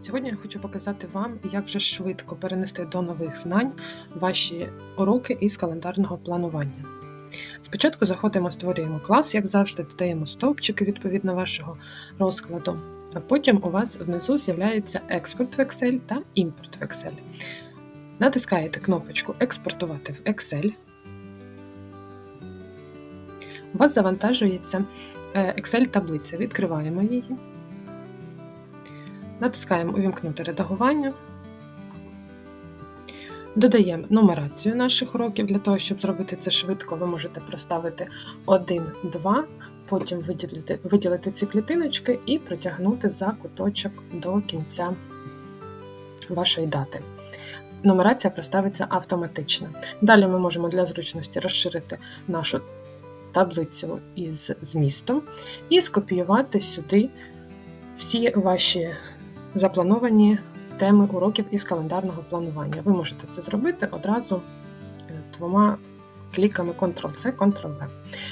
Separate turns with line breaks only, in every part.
Сьогодні я хочу показати вам, як же швидко перенести до нових знань ваші уроки із календарного планування. Спочатку заходимо, створюємо клас, як завжди, додаємо стовпчики відповідно вашого розкладу, а потім у вас внизу з'являється експорт в Excel та імпорт в Excel. Натискаєте кнопочку Експортувати в Excel. У вас завантажується е, Excel-таблиця. Відкриваємо її. Натискаємо Увімкнути редагування. Додаємо нумерацію наших уроків. Для того, щоб зробити це швидко, ви можете проставити 1, 2, потім виділити, виділити ці клітиночки і протягнути за куточок до кінця вашої дати. Нумерація проставиться автоматично. Далі ми можемо для зручності розширити нашу таблицю із змістом і скопіювати сюди всі ваші заплановані теми уроків із календарного планування. Ви можете це зробити одразу е, двома кліками Ctrl-C, Ctrl-V.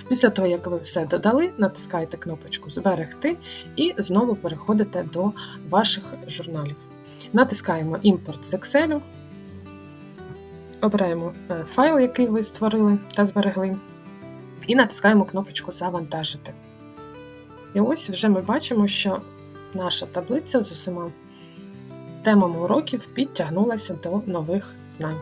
Після того, як ви все додали, натискаєте кнопочку Зберегти і знову переходите до ваших журналів. Натискаємо Імпорт з Excel, обираємо е, файл, який ви створили та зберегли, і натискаємо кнопочку Завантажити. І ось вже ми бачимо, що наша таблиця з усіма темами уроків підтягнулася до нових знань.